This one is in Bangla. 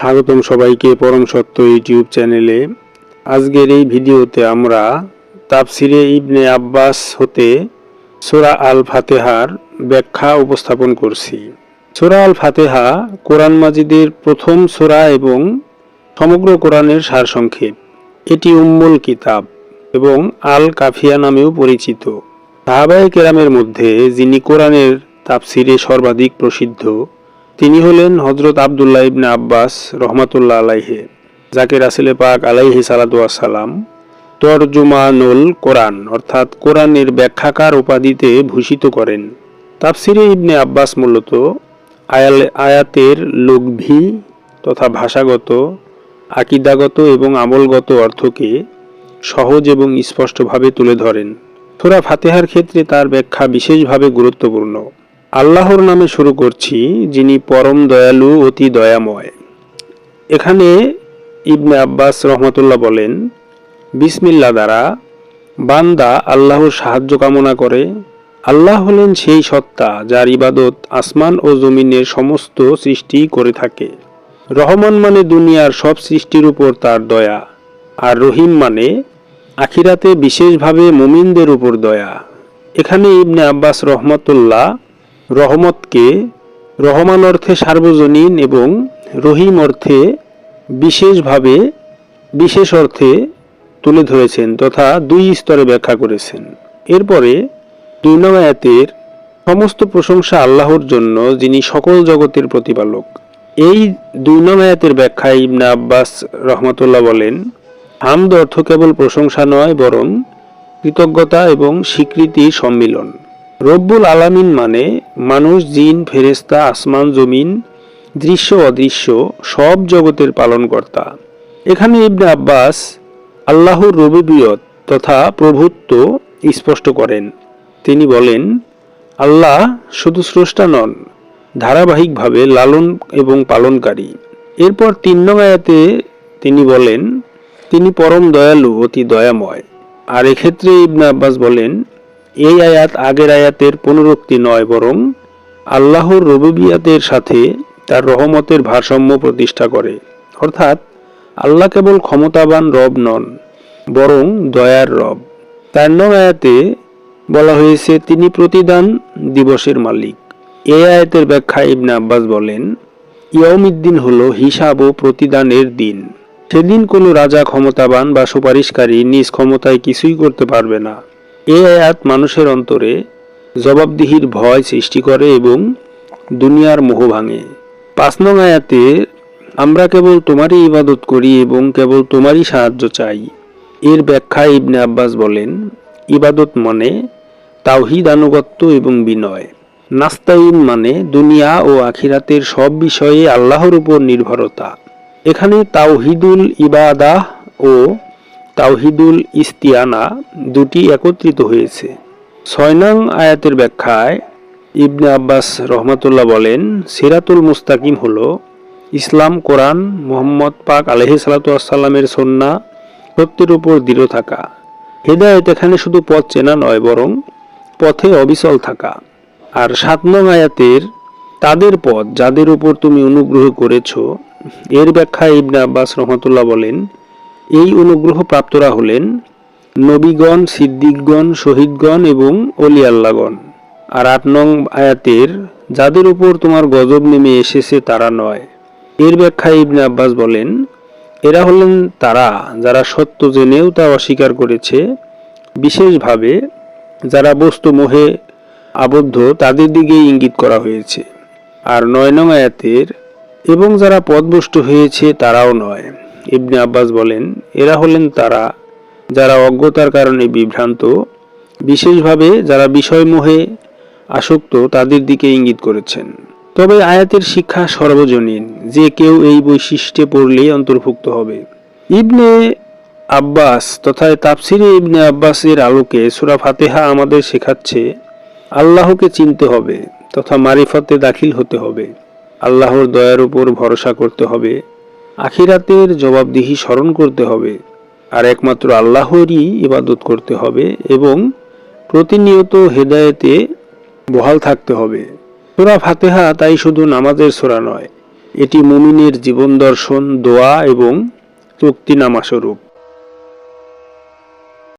স্বাগতম সবাইকে পরম সত্য ইউটিউব চ্যানেলে। আজকের এই ভিডিওতে আমরা তাফসিরে ইবনে আব্বাস হতে সোরা আল ফাতেহার ব্যাখ্যা উপস্থাপন করছি। সোরা আল ফাতেহা কোরআন মাজিদের প্রথম সোরা এবং সমগ্র কোরআনের সারসংক্ষেপ। এটি উম্মুল কিতাব এবং আল কাফিয়া নামেও পরিচিত। সাহাবায়ে কেরামের মধ্যে যিনি কোরআনের তাফসিরে সর্বাধিক প্রসিদ্ধ তিনি হলেন হজরত আবদুল্লাহ ইবনে আব্বাস রহমাতুল্লাহ আলাইহে, যাকে রাসেলে পাক আলাইহি সালাম তরজুমানুল কোরআন, অর্থাৎ কোরআনের ব্যাখ্যাকার উপাধিতে ভূষিত করেন। তাফসিরে ইবনে আব্বাস মূলত আয়াল, আয়াতের লঘভি তথা ভাষাগত, আকিদাগত এবং আমলগত অর্থকে সহজ এবং স্পষ্টভাবে তুলে ধরেন। সোরা ফাতেহার ক্ষেত্রে তার ব্যাখ্যা বিশেষভাবে গুরুত্বপূর্ণ। আল্লাহর নামে শুরু করছি, যিনি পরম দয়ালু, অতি দয়াময়। এখানে ইবনে আব্বাস রহমতুল্লাহ বলেন, বিসমিল্লা দ্বারা, বান্দা আল্লাহর সাহায্য কামনা করে। আল্লাহ হলেন সেই সত্তা যার ইবাদত আসমান ও জমিনের সমস্ত সৃষ্টি করে থাকে। রহমান মানে দুনিয়ার সব সৃষ্টির উপর তার দয়া, আর রহিম মানে আখিরাতে বিশেষভাবে মুমিনদের উপর দয়া। এখানে ইবনে আব্বাস রহমতুল্লাহ রহমতকে রহমান অর্থে সার্বজনীন এবং রহিম অর্থে বিশেষভাবে, বিশেষ অর্থে তুলে ধরেছেন তথা দুই স্তরে ব্যাখ্যা করেছেন। এরপরে দুই নং আয়াতের সমস্ত প্রশংসা আল্লাহর জন্য, যিনি সকল জগতের প্রতিপালক। এই দুই নং আয়াতের ব্যাখ্যায় ইবনে আব্বাস রহমতুল্লাহ বলেন, হামদ অর্থ কেবল প্রশংসা নয়, বরং কৃতজ্ঞতা এবং স্বীকৃতির সম্মিলন। রব্বুল আলামিন মানে মানুষ, জিন ফেরেস্তা আসমান, জমিন, দৃশ্য, অদৃশ্য, সব জগতের পালনকর্তা। এখানে ইবনে আব্বাস আল্লাহর রবিবিয়ত তথা প্রভুত্ব স্পষ্ট করেন। তিনি বলেন, আল্লাহ শুধু স্রষ্টা নন, ধারাবাহিকভাবে লালন এবং পালনকারী। এরপর তিন নং আয়াতে তিনি বলেন, তিনি পরম দয়ালু, অতি দয়াময়। আর এক্ষেত্রে ইবনে আব্বাস বলেন এই আয়াত আগের আয়াতের পুনরুক্তি নয়, বরং আল্লাহর রবুবিয়াতের সাথে তার রহমতের ভারসাম্য প্রতিষ্ঠা করে। অর্থাৎ আল্লাহ কেবল ক্ষমতাবান রব নন, বরং দয়ার রব। তার আয়াতে বলা হয়েছে, তিনি প্রতিদান দিবসের মালিক। এ আয়াতের ব্যাখ্যা ইবনে আব্বাস বলেন ইয়মিদ্দিন হল হিসাব ও প্রতিদানের দিন। সেদিন কোনো রাজা ক্ষমতাবান বা সুপারিশকারী নিজ ক্ষমতায় কিছুই করতে পারবে না। এই আয়াত মানুষের অন্তরে জবাবদিহির ভয় সৃষ্টি করে এবং দুনিয়ার মোহ ভাঙে। পাঁচ নং আয়াতে, আমরা কেবল তোমারই ইবাদত করি এবং কেবল তোমারই সাহায্য চাই। এর ব্যাখ্যা ইবনে আব্বাস বলেন, ইবাদত মানে তাওহিদ আনুগত্য এবং বিনয়। নাস্তাইন মানে দুনিয়া ও আখিরাতের সব বিষয়ে আল্লাহর উপর নির্ভরতা। এখানে তাওহিদুল ইবাদাহ ও তাওহিদুল ইস্তিয়ানা দুটি একত্রিত হয়েছে। ছয় নং আয়াতের ব্যাখ্যায় ইবনে আব্বাস রহমাতুল্লাহ বলেন, সিরাতুল মুস্তাকিম হল ইসলাম, কোরআন, মোহাম্মদ পাক আলহি সালাতামের সন্না সত্যের উপর দৃঢ় থাকা। হেদায়ত এখানে শুধু পথ চেনা নয়, বরং পথে অবিচল থাকা। আর সাত নং আয়াতের তাদের পথ যাদের উপর তুমি অনুগ্রহ করেছ, এর ব্যাখ্যা ইবনে আব্বাস রহমতুল্লাহ বলেন এই অনুগ্রহ প্রাপ্তরা হলেন নবীগণ, সিদ্দিকগণ, শহীদগণ এবং অলি আল্লাগণ আর আট নং আয়াতের, যাদের উপর তোমার গজব নেমে এসেছে তারা নয়। এর ব্যাখ্যা ইবনে আব্বাস বলেন, এরা হলেন তারা যারা সত্য জেনেও তা অস্বীকার করেছে। বিশেষভাবে যারা বস্তু মোহে আবদ্ধ তাদের দিকে ইঙ্গিত করা হয়েছে। আর নয় নং আয়াতের, এবং যারা পদভষ্ট হয়েছে তারাও নয়। ইবনে আব্বাস বলেন, এরা হলেন তারা যারা অজ্ঞতার কারণে বিভ্রান্ত, বিশেষভাবে যারা বিষয়মোহে আসক্ত তাদের দিকে ইঙ্গিত করেছেন। তবে আয়াতের শিক্ষা সর্বজনীন, যে কেউ এই বৈশিষ্ট্যে পড়লেই অন্তর্ভুক্ত হবে। ইবনে আব্বাস তথা তাফসিরে ইবনে আব্বাসের আলোকে সুরা ফাতেহা আমাদের শেখাচ্ছে, আল্লাহকে চিনতে হবে তথা মারিফতে দাখিল হতে হবে। আল্লাহর দয়ার উপর ভরসা করতে হবে আখিরাতের জবাবদিহি স্মরণ করতে হবে। আর একমাত্র আল্লাহরই ইবাদত করতে হবে এবং প্রতিনিয়ত হেদায়েতে বহাল থাকতে হবে। সোরা ফাতেহা তাই শুধু নামাজের সোরা নয়, এটি মুমিনের জীবন দর্শন, দোয়া এবং চুক্তিনামা স্বরূপ